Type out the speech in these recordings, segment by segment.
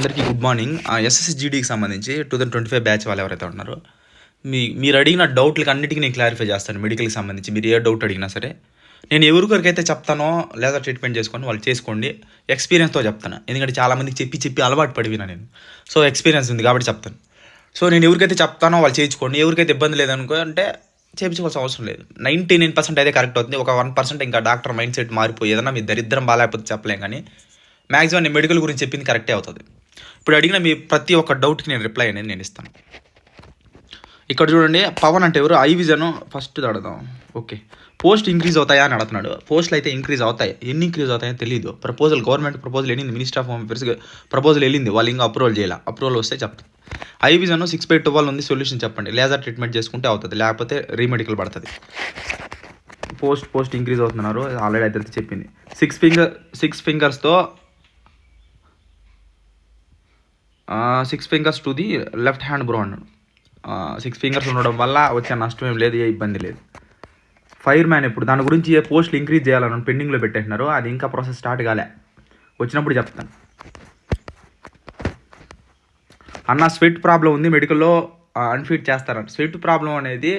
అందరికీ good morning. SSC జీడీకి సంబంధించి two thousand twenty five batch వాళ్ళు ఎవరైతే ఉన్నారో మీ మీరు అడిగిన డౌట్లకి అన్నిటికీ నేను క్లారిఫై చేస్తాను మెడికల్కి సంబంధించి. మీరు ఏ డౌట్ అడిగినా సరే నేను ఎవరికొరికైతే చెప్తానో లేదా ట్రీట్మెంట్ చేసుకొని వాళ్ళు చేసుకోండి ఎక్స్పీరియన్స్తో చెప్తాను. ఎందుకంటే చాలామందికి చెప్పి చెప్పి అలవాటు పడిపోయినా నేను. సో ఎక్స్పీరియన్స్ ఉంది కాబట్టి చెప్తాను. సో నేను ఎవరికైతే చెప్తానో వాళ్ళు చేయించుకోండి. ఎవరికైతే ఇబ్బంది లేదనుకో అంటే చేయించుకోవాల్సిన అవసరం లేదు. నైంటీ నైన్ పర్సెంట్ అయితే కరెక్ట్ అవుతుంది. ఒక వన్ పర్సెంట్ ఇంకా డాక్టర్ మైండ్ సెట్ మారిపోయి ఏదైనా మీ దరిద్రం బాగాలేకపోతే చెప్పలేం కానీ మ్యాక్సిమం నేను మెడికల్ గురించి చెప్పింది కరెక్టే అవుతుంది. ఇప్పుడు అడిగిన మీ ప్రతి ఒక్క డౌట్కి నేను రిప్లై అనేది నేను ఇస్తాను. ఇక్కడ చూడండి పవన్ అంటే ఎవరు? ఐ విజన్ ఫస్ట్ అడదాం ఓకే పోస్ట్ ఇంక్రీజ్ అవుతాయా అని అడుగుతున్నాడు. పోస్టులు అయితే ఇంక్రీజ్ అవుతాయి. ఎన్ని ఇంక్రీజ్ అవుతాయో తెలియదు ప్రపోజల్ గవర్నమెంట్ ప్రపోజల్ వెళ్ళింది minister of home affairs proposal వెళ్ళింది. వాళ్ళు ఇంకా అప్రూవల్ చేయాలి. అప్రూవల్ వస్తే చెప్తాను eye vision six by twelve ఉంది సొల్యూషన్ చెప్పండి. లేజర్ ట్రీట్మెంట్ చేసుకుంటే అవుతుంది. లేకపోతే రీమెడికల్ పడుతుంది. పోస్ట్ పోస్ట్ ఇంక్రీజ్ అవుతున్నారు. ఆల్రెడీ అయితే చెప్పింది. Six finger six ఫింగర్స్తో six fingers to the left hand bro అన్నాడు. సిక్స్ ఫింగర్స్ ఉండడం వల్ల వచ్చే నష్టం ఏం లేదు ఏ ఇబ్బంది లేదు. ఫైర్ మ్యాన్ ఇప్పుడు దాని గురించి ఏ పోస్టులు ఇంక్రీజ్ చేయాలని పెండింగ్లో పెట్టేసినారు అది ఇంకా ప్రాసెస్ స్టార్ట్ కాలే. వచ్చినప్పుడు చెప్తాను. అన్న స్వెట్ ప్రాబ్లం ఉంది మెడికల్లో అన్ఫిట్ చేస్తారని స్వెట్ ప్రాబ్లం అనేది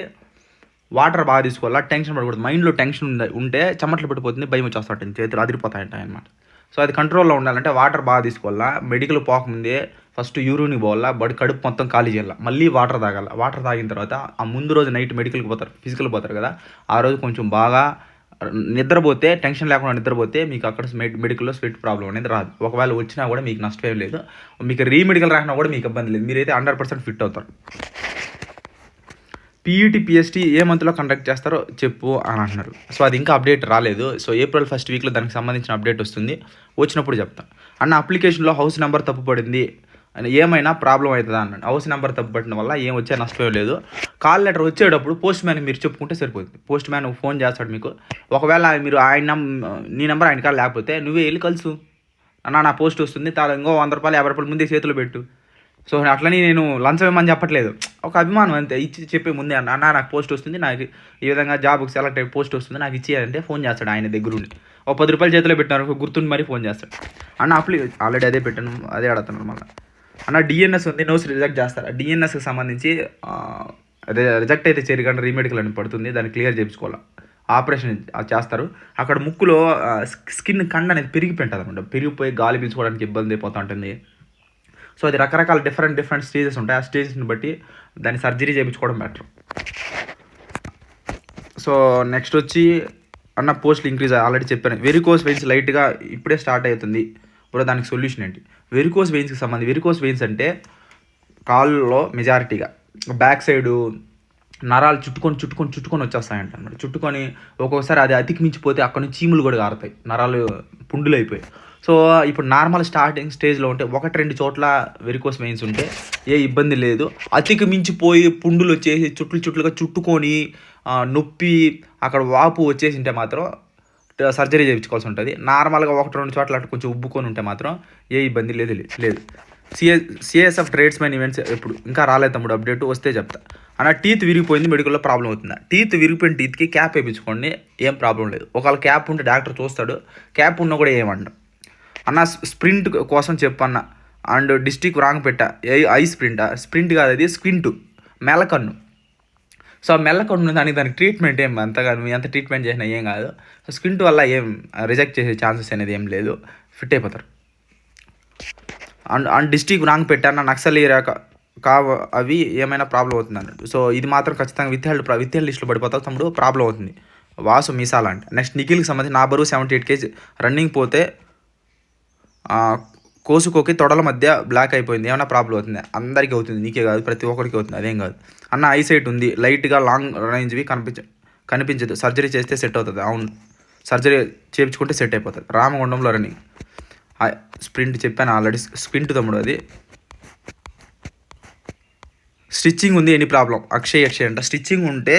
వాటర్ బాగా తీసుకోవాలా టెన్షన్ పడకూడదు. మైండ్లో టెన్షన్ ఉంటే చెమట్లు పడిపోతుంది భయం వచ్చేస్తాడు చేతులు అదిరిపోతాయంట అనమాట సో అది కంట్రోల్లో ఉండాలంటే వాటర్ బాగా తీసుకోవాలా మెడికల్ పోకముందే ఫస్ట్ యూరిన్కి పోవాలా బడి కడుపు మొత్తం ఖాళీ చేయాలి. మళ్ళీ వాటర్ తాగాల. వాటర్ తాగిన తర్వాత ఆ ముందు రోజు నైట్ మెడికల్కి పోతారు ఫిజికల్ పోతారు కదా. ఆ రోజు కొంచెం బాగా నిద్రపోతే టెన్షన్ లేకుండా నిద్రపోతే మీకు అక్కడ మెడ్ మెడికల్లో స్వెట్ ప్రాబ్లం అనేది రాదు. ఒకవేళ వచ్చినా కూడా మీకు నష్టం ఏం లేదు. మీకు రీమెడికల్ రాసినా కూడా మీకు ఇబ్బంది లేదు. మీరైతే హండ్రెడ్ పర్సెంట్ ఫిట్ అవుతారు. పీఈటీ పిఎస్టీ ఏ మంత్లో కండక్ట్ చేస్తారో చెప్పు అని అంటున్నారు. సో అది ఇంకా అప్డేట్ రాలేదు. సో ఏప్రిల్ ఫస్ట్ వీక్లో దానికి సంబంధించిన అప్డేట్ వస్తుంది. వచ్చినప్పుడు చెప్తాను అన్న అప్లికేషన్లో హౌస్ నెంబర్ తప్పు పడింది. ఏమైనా ప్రాబ్లం అవుతుందా అన్నాడు. హౌస్ నెంబర్ తప్పు వల్ల ఏం వచ్చే నష్టం లేదు. కాల్ లెటర్ వచ్చేటప్పుడు పోస్ట్ మ్యాన్ మీరు చెప్పుకుంటే సరిపోతుంది. పోస్ట్ మ్యాన్ ఫోన్ చేస్తాడు మీకు. ఒకవేళ మీరు ఆయన నీ నెంబర్ ఆయన కాదు లేకపోతే నువ్వే వెళ్ళి కలుసు. అన్న నా పోస్ట్ వస్తుంది. తాను ఇంకో వంద రూపాయలు యాభై రూపాయలు ముందే చేతిలో పెట్టు. సో అట్లని నేను లంచం ఇవ్వమని చెప్పట్లేదు. ఒక అభిమానం అంతే. ఇచ్చి చెప్పే ముందే అన్న అన్న నాకు పోస్ట్ వస్తుంది. నాకు ఈ విధంగా జాబ్కి సెలెక్ట్ అయ్యి పోస్ట్ వస్తుంది. నాకు ఇచ్చేయాలంటే ఫోన్ చేస్తాడు ఆయన దగ్గర ఉండి. ఒక పది రూపాయలు చేతిలో పెట్టినారు. గుర్తుండి మరీ ఫోన్ చేస్తాడు. అన్న అప్లై ఆల్రెడీ అదే పెట్టాను. అదే అడుగుతున్నాను మళ్ళీ. అన్న డిఎన్ఎస్ ఉంది నోస్ రిజెక్ట్ చేస్తారు. డిఎన్ఎస్కి సంబంధించి రిజెక్ట్ అయితే చేరికంటే రీమెడికల్ అని పడుతుంది. దాన్ని క్లియర్ చేయించుకోవాలి? ఆపరేషన్ చేస్తారు. అక్కడ ముక్కులో స్కిన్ కండ అనేది పెరిగిపోయింటుంది అనమాట పెరిగిపోయి గాలి పీల్చుకోవడానికి ఇబ్బంది అయిపోతూ ఉంటుంది సో అది రకరకాల డిఫరెంట్ డిఫరెంట్ స్టేజెస్ ఉంటాయి. ఆ స్టేజెస్ని బట్టి దాన్ని సర్జరీ చేయించుకోవడం బెటర్ సో నెక్స్ట్ వచ్చి అన్న పోస్టులు ఇంక్రీజ్ ఆల్రెడీ చెప్పాను. వెరికోస్ వెయిన్స్ లైట్గా ఇప్పుడే స్టార్ట్ అవుతుంది. ఇప్పుడు దానికి సొల్యూషన్ ఏంటి? వెరికోస్ వెయిన్స్కి సంబంధించి వెరికోస్ వెయిన్స్ అంటే కాళ్ళలో మెజారిటీగా బ్యాక్ సైడు నరాలు చుట్టుకొని చుట్టుకొని చుట్టుకొని వచ్చేస్తాయంట అనమాట చుట్టుకొని ఒక్కొక్కసారి అది అతికి మించిపోతే అక్కడ నుంచి చీములు కూడా కారుతాయి. నరాలు పుండులు అయిపోయి సో ఇప్పుడు నార్మల్ స్టార్టింగ్ స్టేజ్లో ఉంటే ఒకటి రెండు చోట్ల వెరికోస్ వెయిన్స్ ఉంటే ఏ ఇబ్బంది లేదు. అతికి మించిపోయి పుండులు వచ్చేసి చుట్లు చుట్లుగా చుట్టుకొని నొప్పి అక్కడ వాపు వచ్చేసి ఉంటే మాత్రం సర్జరీ చేయించుకోవాల్సి ఉంటుంది. నార్మల్గా ఒకటి రెండు చోట్ల అటు కొంచెం ఉబ్బుకొని ఉంటే మాత్రం ఏ ఇబ్బంది లేదు లేదు CA CSF trades tradesmen events ఎప్పుడు ఇంకా రాలేదు తమ్ముడు అప్డేట్ వస్తే చెప్తా. అన్న టీత్ విరిగిపోయింది మెడికల్లో ప్రాబ్లం అవుతుంది. టీత్ విరిగిపోయిన టీత్కి క్యాప్ వేయించుకోండి ఏం ప్రాబ్లం లేదు. ఒకవేళ క్యాప్ ఉంటే డాక్టర్ చూస్తాడు క్యాప్ ఉన్నా కూడా ఏమంట అన్న స్ప్రింట్ కోసం చెప్పన్న. అండ్ డిస్టిక్ రాంగ్ పెట్టా. A I sprint? స్ప్రింట్ కాదు అది స్క్వింటు మెలకన్ను. సో మెల్లకుండా దానికి దానికి ట్రీట్మెంట్ ఏం అంతగా నువ్వు ఎంత ట్రీట్మెంట్ చేసినా ఏం కాదు. సో స్క్వింట్ వల్ల ఏం రిజెక్ట్ చేసే ఛాన్సెస్ అనేది ఏం లేదు. ఫిట్ అయిపోతారు. అండ్ అండ్ డిస్టిక్ రాంగ్ పెట్టాను నక్సల్ ఏరియా కా అవి ఏమైనా ప్రాబ్లం అవుతుంది అన్నట్టు. సో ఇది మాత్రం ఖచ్చితంగా విత్ హెల్డ్ విత్ పడిపోతావు తమ్ముడు ప్రాబ్లం అవుతుంది. వాసు మీసాల అంటే నెక్స్ట్ నిఖిల్కి సంబంధించి నా బరువు సెవెంటీ ఎయిట్ కేజీ రన్నింగ్ పోతే కోసుకోకి తొడల మధ్య బ్లాక్ అయిపోయింది. ఏమైనా ప్రాబ్లం అవుతుంది? అందరికీ అవుతుంది. నీకే కాదు ప్రతి ఒక్కరికి అవుతుంది. అదేం కాదు. అన్న ఐ సైట్ ఉంది. లైట్గా లాంగ్ రేంజ్వి కనిపించ కనిపించదు. సర్జరీ చేస్తే సెట్ అవుతుంది. అవును. సర్జరీ చేయించుకుంటే సెట్ అయిపోతుంది. రామగుండంలో రన్నింగ్ స్ప్రింట్ చెప్పాను ఆల్రెడీ స్ప్రింట్ తమ్ముడు అది. స్టిచ్చింగ్ ఉంది ఎనీ ప్రాబ్లం అక్షయ్ అక్షయ్ అంట. స్టిచ్చింగ్ ఉంటే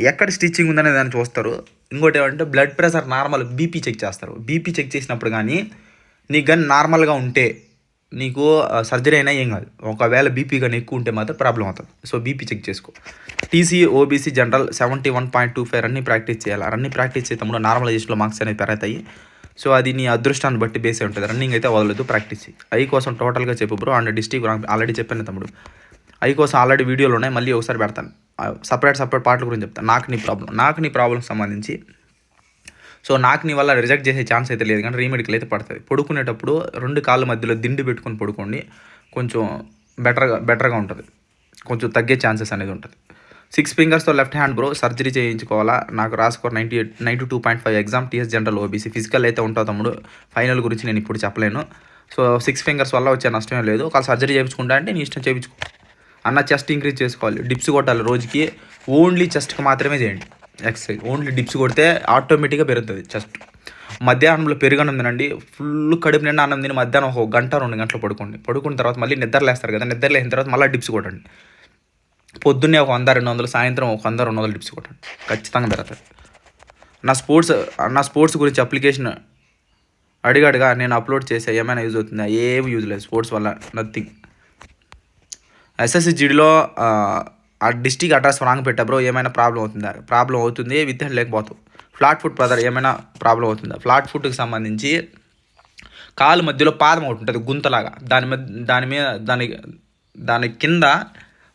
ఎక్కడ స్టిచ్చింగ్ ఉందనే దాన్ని చూస్తారు. ఇంకోటి ఏమంటే blood pressure normal BP check చేస్తారు. బీపీ చెక్ చేసినప్పుడు కానీ నీకు కానీ నార్మల్గా ఉంటే నీకు సర్జరీ అయినా ఏం కాదు. ఒకవేళ బీపీ కానీ ఎక్కువ ఉంటే మాత్రం ప్రాబ్లం అవుతుంది. సో బీపీ చెక్ చేసుకో. TC OBC general seventy one point two five running practice చేయాలి. రన్ని ప్రాక్టీస్ చేసేటప్పుడు నార్మలైజేషన్లో మార్క్స్ అనేవి పెరుగుతాయి. సో అది నీ అదృష్టాన్ని బట్టి బేసే ఉంటుంది. రన్నింగ్ అయితే వదలదు ప్రాక్టీస్ అవి ఐ కోసం టోటల్గా చెప్పు బ్రో అండ్ డిస్టిక్ ఆల్రెడీ చెప్పాను తమ్ముడు. ఐ కోసం ఆల్రెడీ వీడియోలు ఉన్నాయి మళ్ళీ ఒకసారి పెడతాను. సపరేట్ సపరేట్ పాటల గురించి చెప్తాను. నాకు నీ ప్రాబ్లం నాకు నీ ప్రాబ్లం సంబంధించి సో నాకు నీ వల్ల రిజెక్ట్ చేసే ఛాన్స్ అయితే లేదు. కానీ రీమెడికల్ అయితే పడుతుంది. పడుకునేటప్పుడు రెండు కాళ్ళ మధ్యలో దిండు పెట్టుకొని పడుకోండి. కొంచెం బెటర్గా బెటర్గా ఉంటుంది. కొంచెం తగ్గే ఛాన్సెస్ అనేది ఉంటుంది. సిక్స్ ఫింగర్స్తో లెఫ్ట్ హ్యాండ్ బ్రో సర్జరీ చేయించుకోవాలా? నాకు రాసుకోర్ ninety eight ninety two point five exam TS general OBC physical అయితే ఉంటావు తమ్ముడు. ఫైనల్ గురించి నేను ఇప్పుడు చెప్పలేను. సో సిక్స్ ఫింగర్స్ వల్ల వచ్చే నష్టమే లేదు. ఒకవేళ సర్జరీ చేయించుకుంటా అంటే నీ ఇష్టం చేయించుకో. అన్న చెస్ట్ ఇంక్రీజ్ చేసుకోవాలి. డిప్స్ కొట్టాలి రోజుకి. ఓన్లీ చెస్ట్కి మాత్రమే చేయండి. ఎక్సర్సైజ్ ఓన్లీ డిప్స్ కొడితే ఆటోమేటిక్గా పెరుగుతుంది చెస్ట్ మధ్యాహ్నంలో పెరుగన్నం తినండి ఫుల్ కడుపు నిండా అన్నం తిని మధ్యాహ్నం ఒక గంట రెండు గంటలు పడుకోండి. పడుకున్న తర్వాత మళ్ళీ నిద్ర లేస్తారు కదా నిద్ర లేసిన తర్వాత మళ్ళీ డిప్స్ కొట్టండి. పొద్దున్నే ఒక వంద రెండు వందలు సాయంత్రం ఒక వంద రెండు వందలు డిప్స్ కొట్టండి. ఖచ్చితంగా పెరుగుతుంది. నా స్పోర్ట్స్ నా స్పోర్ట్స్ గురించి అప్లికేషన్ అడిగాడుగా నేను అప్లోడ్ చేసా ఏమైనా యూజ్ అవుతుందా? ఏమి యూజ్ లేదు. స్పోర్ట్స్ వల్ల నథింగ్ ఎస్ఎస్సి జిడిలో ఆ డిస్టిక్ అడ్రస్ రాంగ్ పెట్టా బ్రో ఏమైనా ప్రాబ్లం అవుతుందా? ప్రాబ్లం అవుతుంది విత్ లేకపోతావు ఫ్లాట్ ఫుట్ బ్రదర్ ఏమైనా ప్రాబ్లం అవుతుందా? ఫ్లాట్ ఫుట్కి సంబంధించి కాలు మధ్యలో పాదం ఒకటి ఉంటుంది గుంతలాగా. దాని మీద దాని మీద దాని దాని కింద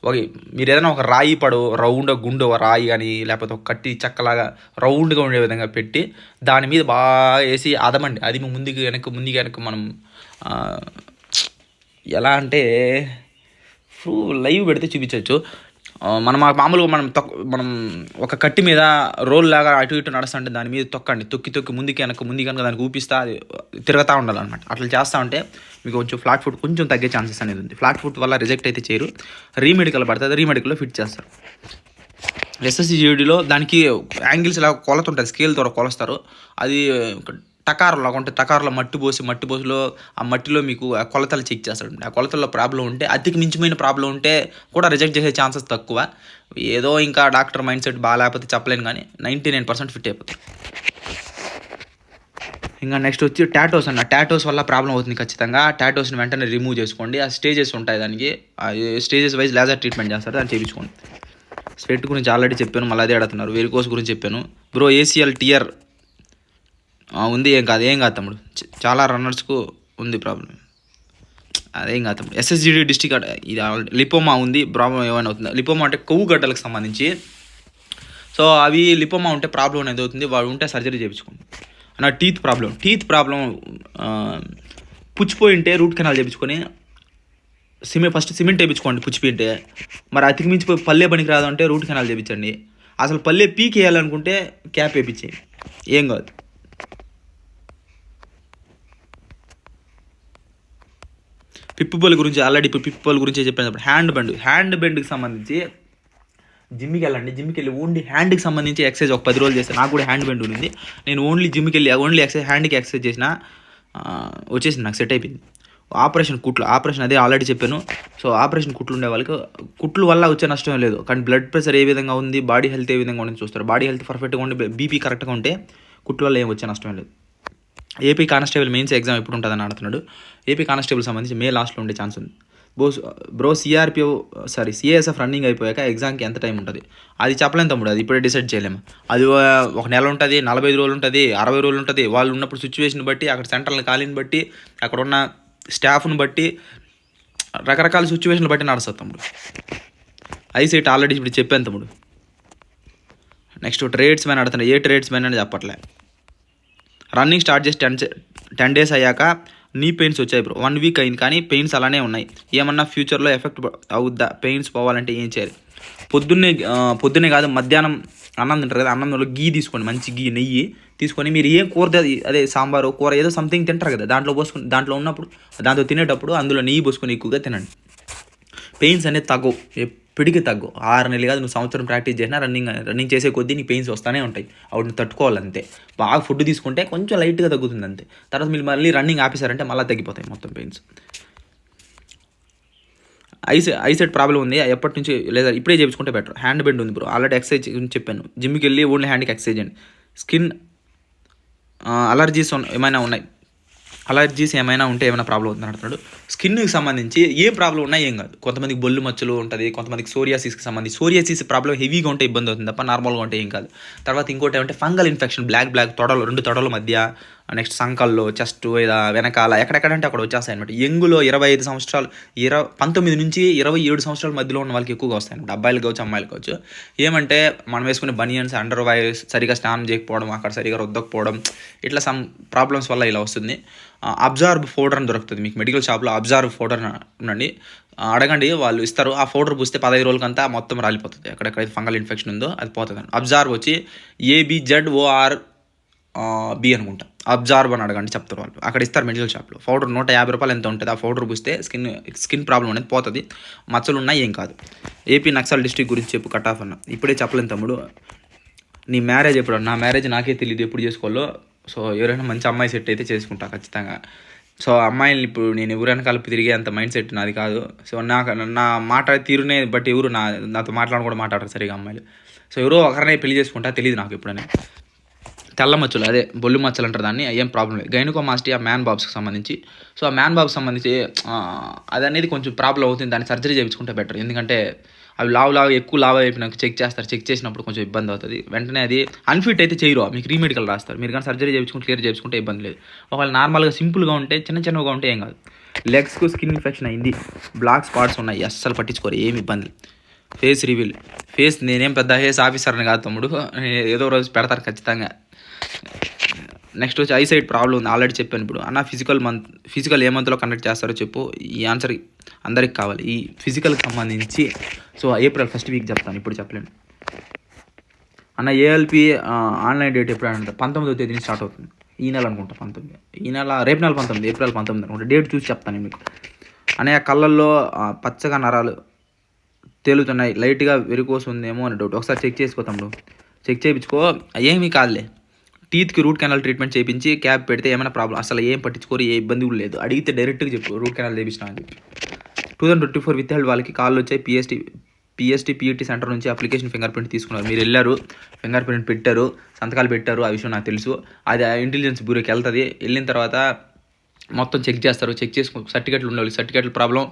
ఒక మీరు ఏదైనా ఒక రాయి పడు రౌండ్ గుండు ఒక రాయి కానీ లేకపోతే ఒక కట్టి చెక్కలాగా రౌండ్గా ఉండే విధంగా పెట్టి దాని మీద బాగా వేసి అదమండి. అది ముందుకు వెనక్కి ముందుకు వెనక్కి మనం ఎలా అంటే ఇప్పుడు లైవ్ పెడితే చూపించవచ్చు. మనం మామూలుగా మనం తొక్ మనం ఒక కట్టి మీద రోల్ లాగా అటు ఇటు నడుస్తుంటే దాని మీద తొక్కండి. తొక్కి తొక్కి ముందుకి వెనక ముందుకి వెనక దానికి ఊపిస్తా అది తిరుగుతూ ఉండాలన్నమాట. అట్లా చేస్తూ ఉంటే మీకు కొంచెం ఫ్లాట్ ఫుట్ కొంచెం తగ్గే ఛాన్సెస్ అనేది ఉంది. ఫ్లాట్ ఫుట్ వల్ల రిజెక్ట్ అయితే చేయరు. రీమెడికల్ పడుతుంది రీమెడికల్లో ఫిట్ చేస్తారు. ఎస్ఎస్సి జీడీలో దానికి యాంగిల్స్ ఇలా కొలత ఉంటుంది. స్కేల్తో కొలుస్తారు. అది టకారులో ఉంటే టకారులో మట్టి పోసి మట్టి పోసిలో ఆ మట్టిలో మీకు ఆ కొలతలు చెక్ చేస్తాడు ఆ కొలతల్లో ప్రాబ్లం ఉంటే అతికి మించిపోయిన ప్రాబ్లం ఉంటే కూడా రిజెక్ట్ చేసే ఛాన్సెస్ తక్కువ. ఏదో ఇంకా డాక్టర్ మైండ్ సెట్ బాగాలేకపోతే చెప్పలేను కానీ నైంటీ నైన్ పర్సెంట్ ఫిట్ అయిపోతుంది ఇంకా నెక్స్ట్ వచ్చి టాటోస్ అన్న టాటోస్ వల్ల ప్రాబ్లం అవుతుంది ఖచ్చితంగా. టాటోస్ని వెంటనే రిమూవ్ చేసుకోండి. ఆ స్టేజెస్ ఉంటాయి దానికి. స్టేజెస్ వైజ్ లేజర్ ట్రీట్మెంట్ చేస్తారు. దాన్ని చేయించుకోండి. స్వెట్ గురించి ఆల్రెడీ చెప్పాను. మళ్ళీ అదే అడుగుతున్నారు. వేరికోస్ గురించి చెప్పాను. బ్రో ఏసీఎల్ టియర్ ఉంది ఏం కాదు ఏం కాదు తమ్ముడు. చాలా రన్నర్స్కు ఉంది ప్రాబ్లం అదేం కాదు తమ్ముడు. ఎస్ఎస్జిడి డిస్టిక్ ఇది లిపోమా ఉంది ప్రాబ్లం ఏమైనా అవుతుంది? లిపోమా అంటే కొవ్వు గడ్డలకు సంబంధించి. సో అవి లిపోమా ఉంటే ప్రాబ్లం అనేది అవుతుంది వాడు ఉంటే సర్జరీ చేయించుకోండి అన్న టీత్ ప్రాబ్లం టీత్ ప్రాబ్లం పుచ్చిపోయి ఉంటే రూట్ కెనాల్ చేయించుకొని సిమెంట్ ఫస్ట్ సిమెంట్ వేయించుకోండి పుచ్చిపోయి ఉంటే. మరి అతికిమించిపోయి పల్లె పనికి రాదు అంటే రూట్ కెనాల్ చేయించండి అసలు పల్లె పీక్ వేయాలనుకుంటే క్యాప్ వేయించేయండి ఏం కాదు. పిప్పుబల్ గురించి ఆల్రెడీ ఇప్పుడు పిప్పుబల్ గురించి చెప్పాను హ్యాండ్ బెండ్ హ్యాండ్ బెండ్కి సంబంధించి జిమ్కి వెళ్ళండి. జిమ్కి వెళ్ళి ఓన్లీ హ్యాండ్కి సంబంధించి ఎక్సర్సైజ్ ఒక పది రోజులు చేస్తాను నాకు కూడా హ్యాండ్ బెండ్ ఉంది నేను ఓన్లీ జిమ్కి వెళ్ళి ఓన్లీ ఎక్సర్సైజ్ హ్యాండ్కి ఎక్సర్సైజ్ చేసిన వచ్చేసింది నాకు సెట్ అయిపోయింది. ఆపరేషన్ కుట్లు ఆపరేషన్ అదే ఆల్రెడీ చెప్పాను. సో ఆపరేషన్ కుట్లు ఉండే వాళ్ళకి కుట్లు వల్ల వచ్చే నష్టం లేదు. కానీ బ్లడ్ ప్రెషర్ ఏ విధంగా ఉంది బాడీ హెల్త్ ఏ విధంగా ఉందని చూస్తారు. బాడీ హెల్త్ పర్ఫెక్ట్గా ఉండి బీపీ కరెక్ట్గా ఉంటే కుట్లు వల్ల ఏం వచ్చే నష్టం లేదు. ఏపీ కానిస్టేబుల్ మెయిన్స్ ఎగ్జామ్ ఎప్పుడు ఉంటుందని అడుగుతున్నాడు ఏపీ కానిస్టేబుల్ సంబంధించి మే లాస్ట్లో ఉండే ఛాన్స్ ఉంది. Bro bro CRPO sorry CASF running అయిపోయాక ఎగ్జామ్కి ఎంత టైం ఉంటుంది? అది చెప్పలేం తమ్ముడు అది ఇప్పుడే డిసైడ్ చేయలేము. అది ఒక నెల ఉంటుంది నలభై ఐదు రోజులు ఉంటుంది అరవై రోజులు ఉంటుంది. వాళ్ళు ఉన్నప్పుడు సిచ్యువేషన్ బట్టి అక్కడ సెంట్రల్ ఖాళీని బట్టి అక్కడ ఉన్న స్టాఫ్ను బట్టి రకరకాల సిచ్యువేషన్లు బట్టి నడుస్తుంది తమ్ముడు. ఐసీట్ ఆల్రెడీ ఇప్పుడు చెప్పాను తమ్ముడు. నెక్స్ట్ ట్రేడ్స్ మ్యాన్ అడుగుతున్నా ఏ ట్రేడ్స్ మ్యాన్ అని చెప్పట్లే. రన్నింగ్ స్టార్ట్ చేసి టెన్ టెన్ డేస్ అయ్యాక నీ పెయిన్స్ వచ్చాయి బ్రో. వన్ వీక్ అయింది కానీ పెయిన్స్ అలానే ఉన్నాయి. ఏమన్నా ఫ్యూచర్లో ఎఫెక్ట్ అవుద్దా? పెయిన్స్ పోవాలంటే ఏం చేయాలి? పొద్దున్నే పొద్దున్నే కాదు మధ్యాహ్నం అన్నం తింటారు కదా అన్నంలో గీ తీసుకోండి మంచి గీ నెయ్యి తీసుకొని మీరు ఏం కూర అదే సాంబారు కూర ఏదో సంథింగ్ తింటారు కదా దాంట్లో పోసుకుని దాంట్లో ఉన్నప్పుడు దాంతో తినేటప్పుడు అందులో నెయ్యి పోసుకొని ఎక్కువగా తినండి. పెయిన్స్ అనేది తగ్గవు. పిడికి తగ్గు. ఆరు నెలలు కాదు నువ్వు సంవత్సరం ప్రాక్టీస్ చేసినా రన్నింగ్ రన్నింగ్ చేసే కొద్దీ నీ పెయిన్స్ వస్తూనే ఉంటాయి. వాటిని తట్టుకోవాలి అంతే. బాగా ఫుడ్ తీసుకుంటే కొంచెం లైట్గా తగ్గుతుంది అంతే. తర్వాత మీరు మళ్ళీ రన్నింగ్ ఆపేశారంటే మళ్ళీ తగ్గిపోతాయి మొత్తం పెయిన్స్. ఐస్ ఐసెట్ ప్రాబ్లం ఉంది. ఎప్పటి నుంచి లేదా ఇప్పుడే చేయించుకుంటే బెటర్. హ్యాండ్ బెండ్ ఉంది బ్రో. ఆల్రెడీ ఎక్సర్సైజ్ గురించి చెప్పాను. జిమ్కి వెళ్ళి ఓన్లీ హ్యాండ్కి ఎక్సర్సైజ్ చేయండి. స్కిన్ అలర్జీస్ ఏమైనా ఉన్నాయి? అలర్జీస్ ఏమైనా ఉంటే ఏమైనా ప్రాబ్లం ఉందని అంటున్నాడు. స్కిన్కి సంబంధించి ఏం ప్రాబ్లం ఉన్నా ఏం కాదు. కొంతమందికి బొల్లు మచ్చలు ఉంటుంది కొంతమందికి సోరియాసిస్కి సంబంధించి. సోరియాసిస్ ప్రాబ్లం హెవీగా ఉంటే ఇబ్బంది అవుతుంది తప్ప నార్మల్గా ఉంటే ఏం కాదు. తర్వాత ఇంకోటి ఏమంటే ఫంగల్ ఇన్ఫెక్షన్ బ్లాక్ బ్లాక్ తొడలు రెండు తొడల మధ్య నెక్స్ట్ సంకల్లో చెస్ట్ ఇలా వెనకాల ఎక్కడెక్కడంటే అక్కడ వచ్చేస్తాయి అనమాట యంగులో ఇరవై ఐదు సంవత్సరాలు ఇరవై పంతొమ్మిది నుంచి ఇరవై ఏడు సంవత్సరాల మధ్యలో ఉన్న వాళ్ళకి ఎక్కువగా వస్తాయి అనమాట అబ్బాయిలు కావచ్చు అమ్మాయిలు కావచ్చు. ఏమంటే మనం వేసుకునే బనియన్స్ అండర్ వైర్స్ సరిగా స్నానం చేయకపోవడం అక్కడ సరిగా రుద్దకపోవడం ఇట్లా సమ్ ప్రాబ్లమ్స్ వల్ల ఇలా వస్తుంది. అబ్జార్బ్ ఫోడర్ అని దొరుకుతుంది మీకు మెడికల్ షాప్లో అబ్జార్బ్ ఫోడర్ ఉండండి. అడగండి వాళ్ళు ఇస్తారు. ఆ ఫోడర్ పూస్తే పదహైదు రోజులకంతా మొత్తం రాలిపోతుంది. ఎక్కడెక్కడైతే ఫంగల్ ఇన్ఫెక్షన్ ఉందో అది పోతుంది అబ్జార్బ్ వచ్చి ఏబిజెడ్ ఓఆర్ బి అనుకుంటా. అబ్జార్బ్ అని అడగండి చెప్తారు వాళ్ళు. అక్కడ ఇస్తారు మెడికల్ షాప్లో. పౌడర్ నూట యాభై రూపాయలు ఎంత ఉంటుంది? ఆ పౌడర్ పూస్తే స్కిన్ స్కిన్ ప్రాబ్లం అనేది పోతుంది. మచ్చలు ఉన్నాయి ఏం కాదు. ఏపీ నక్సల్ డిస్ట్రిక్ట్ గురించి చెప్పు కట్ ఆఫ్ అన్న. ఇప్పుడే చెప్పలేను తమ్ముడు. నీ మ్యారేజ్ ఎప్పుడు నా మ్యారేజ్ నాకే తెలియదు ఎప్పుడు చేసుకోవాలో? సో ఎవరైనా మంచి అమ్మాయి సెట్ అయితే చేసుకుంటా ఖచ్చితంగా. సో అమ్మాయిలు ఇప్పుడు నేను ఎవరైనా కలిపి తిరిగే అంత మైండ్ సెట్ నాది కాదు. సో నాకు నా మాట తీరునే బట్టి ఎవరు నా నాతో మాట్లాడడం కూడా మాట్లాడరు సరిగా అమ్మాయిలు. సో ఎవరో ఒకరినే పెళ్ళి చేసుకుంటా తెలియదు నాకు ఎప్పుడనే. తెల్ల మచ్చలు అదే బొల్లు మచ్చలు అంటారు దాన్ని ఏం ప్రాబ్లం లేదు. గైనకోమాస్టీ ఆ మ్యాన్ బాబ్స్కి సంబంధించి. సో ఆ మ్యాన్ బాబ్స్ సంబంధించి అది అనేది కొంచెం ప్రాబ్లం అవుతుంది. దాన్ని సర్జరీ చేయించుకుంటే బెటర్ ఎందుకంటే అవి లావు లావు ఎక్కువ లావు అయిపోయినాక చెక్ చేస్తారు. చెక్ చేసినప్పుడు కొంచెం ఇబ్బంది అవుతుంది. వెంటనే అది అన్ఫిట్ అయితే చేయరు. మీకు రీమెడికల్ రాస్తారు. మీరు కానీ సర్జరీ చేయించుకుంటే క్లియర్ చేయించుకుంటే ఇబ్బంది లేదు. ఒకవేళ నార్మల్గా సింపుల్గా ఉంటే చిన్న చిన్నగా ఉంటే ఏం కాదు. లెగ్స్కు స్కిన్ ఇన్ఫెక్షన్ అయింది. బ్లాక్ స్పాట్స్ ఉన్నాయి. అస్సలు పట్టించుకోరు. ఏమి ఇబ్బంది ఫేస్ రివీల్ ఫేస్ నేనేం పెద్ద ఫేస్ ఆఫీసర్ని కాదు తమ్ముడు. ఏదో రోజు పెడతారు ఖచ్చితంగా. నెక్స్ట్ వచ్చి ఐసైట్ ప్రాబ్లం ఉంది. ఆల్రెడీ చెప్పాను ఇప్పుడు. అన్న ఫిజికల్ మంత్ ఫిజికల్ ఏ మంత్లో కండక్ట్ చేస్తారో చెప్పు. ఈ ఆన్సర్ అందరికి కావాలి. ఈ ఫిజికల్కి సంబంధించి సో ఏప్రిల్ ఫస్ట్ వీక్ చెప్తాను. ఇప్పుడు చెప్పలేను. అన్న ఏఎల్పి ఆన్లైన్ డేట్ ఎప్పుడు అంటే పంతొమ్మిదో తేదీని స్టార్ట్ అవుతుంది. ఈ నెల అనుకుంటా పంతొమ్మిది. ఈ నెల రేపు నెల పంతొమ్మిది ఏప్రిల్ పంతొమ్మిది అనుకుంటా. డేట్ చూసి చెప్తాను మీకు. అనే కళ్ళల్లో పచ్చగా నరాలు తేలుతున్నాయి. లైట్గా వెరికోస్ ఉందేమో అని డౌట్ ఒకసారి చెక్ చేసుకో తమ్ముడు. చెక్ చేయించుకో. ఏమీ కాదులే. టీత్కి రూట్ కెనాల్ ట్రీట్మెంట్ చేయించి క్యాబ్ పెడితే ఏమైనా ప్రాబ్లం అసలు ఏం పట్టించుకోరు ఏ ఇబ్బంది కూడా లేదు. అడిగితే డైరెక్ట్గా చెప్పు రూట్ కెనాల్ చేయించిన అని చెప్పి. Two thousand twenty four withheld వాళ్ళకి కాల్ వచ్చాయి పిఎస్టీ పిఎస్టీ పిఈటీ సెంటర్ నుంచి అప్లికేషన్ ఫింగర్ ప్రింట్ తీసుకున్నారు. మీరు వెళ్ళారు ఫింగర్ ప్రింట్ పెట్టారు సంతకాలు పెట్టారు ఆ విషయం నాకు తెలుసు. అది ఇంటెలిజెన్స్ బ్యూరోకి వెళ్తుంది. వెళ్ళిన తర్వాత మొత్తం చెక్ చేస్తారు. చెక్ చేసుకుని సర్టిఫికెట్లు ఉండాలి. వాళ్ళకి సర్టిఫికెట్ల ప్రాబ్లం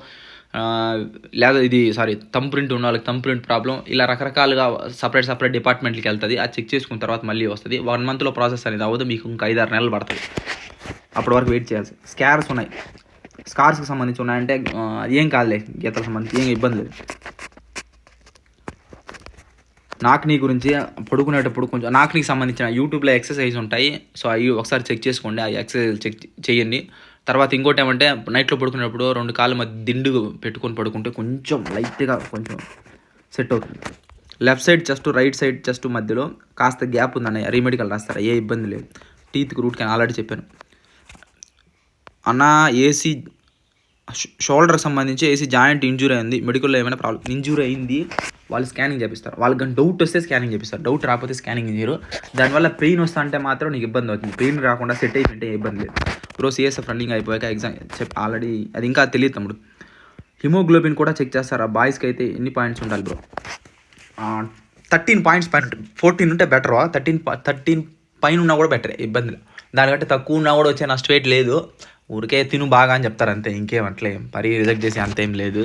లేదా ఇది సారీ థమ్ ప్రింట్ ఉన్న వాళ్ళకి థమ్ ప్రింట్ ప్రాబ్లం ఇలా రకరకాలుగా సపరేట్ సపరేట్ డిపార్ట్మెంట్కి వెళ్తుంది. అది చెక్ చేసుకున్న తర్వాత మళ్ళీ వస్తుంది. వన్ మంత్లో ప్రాసెస్ అనేది అవ్వదు. మీకు ఇంకా ఐదారు నెలలు పడుతుంది. అప్పటి వరకు వెయిట్ చేయాల్సి స్కార్స్ ఉన్నాయి. స్కార్స్కి సంబంధించి ఉన్నాయంటే ఏం కాదులే. గీతలకు సంబంధించి ఏం ఇబ్బంది లేదు. నాక్నీ గురించి పడుకునేటప్పుడు కొంచెం నాక్నీకి సంబంధించిన యూట్యూబ్లో ఎక్సర్సైజ్ ఉంటాయి. సో అవి ఒకసారి చెక్ చేసుకోండి. ఆ ఎక్సర్సైజ్ చెక్ చేయండి. తర్వాత ఇంకోటి ఏమంటే నైట్లో పడుకునేటప్పుడు రెండు కాళ్ళ మధ్య దిండు పెట్టుకొని పడుకుంటే కొంచెం లైట్గా కొంచెం సెట్ అవుతుంది. Left side chest right side chest మధ్యలో కాస్త గ్యాప్ ఉందన్న రీమెడికల్ రాస్తారా? ఏ ఇబ్బంది లేదు. టీత్కి రూట్ కానీ ఆల్రెడీ చెప్పాను. అన్న ఏసీ షోల్డర్కి సంబంధించి ఏసీ జాయింట్ ఇంజూరీ అయింది. మెడికల్లో ఏమైనా ప్రాబ్లం ఇంజూరీ అయింది. వాళ్ళు స్కానింగ్ చేపిస్తారు. వాళ్ళకి కానీ డౌట్ వస్తే స్కానింగ్ చేపిస్తారు. డౌట్ రాకపోతే స్కానింగ్ చేయరు. దానివల్ల పెయిన్ వస్తా అంటే మాత్రం నీకు ఇబ్బంది అవుతుంది. పెయిన్ రాకుండా సెట్ అయిపోయింటే ఇబ్బంది లేదు. ఇప్పుడు సిఎస్ఎఫ్ రన్నింగ్ అయిపోయాక ఎగ్జామ్ చెప్ ఆల్రెడీ అది ఇంకా తెలియదు తమ్ముడు. హిమోగ్లోబిన్ కూడా చెక్ చేస్తారు? ఆ బాయ్స్కి అయితే ఎన్ని పాయింట్స్ ఉండాలి బ్రో థర్టీన్ పాయింట్స్ పైన ఫోర్టీన్ ఉంటే బెటర్ థర్టీన్ థర్టీన్ పైన ఉన్నా కూడా బెటర్ ఇబ్బంది దానికంటే తక్కువ ఉన్నా కూడా వచ్చే నష్టం ఏంటి లేదు. ఊరికే తిను బాగా అని చెప్తారు అంతే ఇంకేం అట్లే. మరీ రిజెక్ట్ చేసి అంతేం లేదు.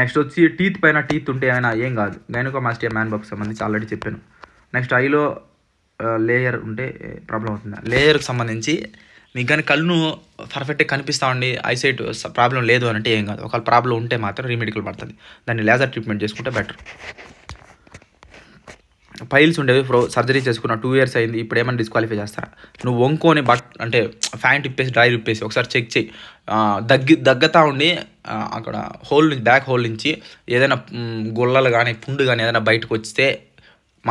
నెక్స్ట్ వచ్చి టీత్ పైన టీత్ ఉంటే ఏమైనా ఏం కాదు. గైనకోమాస్టియా మ్యాన్ బాక్స్ సంబంధించి ఆల్రెడీ చెప్పాను. నెక్స్ట్ ఐలో లేయర్ ఉంటే ప్రాబ్లం అవుతుంది. లేయర్కి సంబంధించి మీకు కానీ కళ్ళు పర్ఫెక్ట్గా కనిపిస్తూ ఉండి ఐసైట్ ప్రాబ్లం లేదు అని అంటే ఏం కాదు. ఒకవేళ ప్రాబ్లం ఉంటే మాత్రం రీమెడికల్ పడుతుంది. దాన్ని లేజర్ ట్రీట్మెంట్ చేసుకుంటే బెటర్ ఫైల్స్ ఉండేవి ప్రో సర్జరీ చేసుకున్న టూ ఇయర్స్ అయింది. ఇప్పుడు ఏమైనా డిస్క్వాలిఫై చేస్తారా? నువ్వు వంకోని బట్ అంటే ఫ్యాంట్ ఇప్పేసి డ్రై ఇప్పేసి ఒకసారి చెక్ చేయి. దగ్గి దగ్గతా ఉండి అక్కడ హోల్ నుంచి బ్యాక్ హోల్ నుంచి ఏదైనా గుల్లలు కానీ పుండు కానీ ఏదైనా బయటకు వస్తే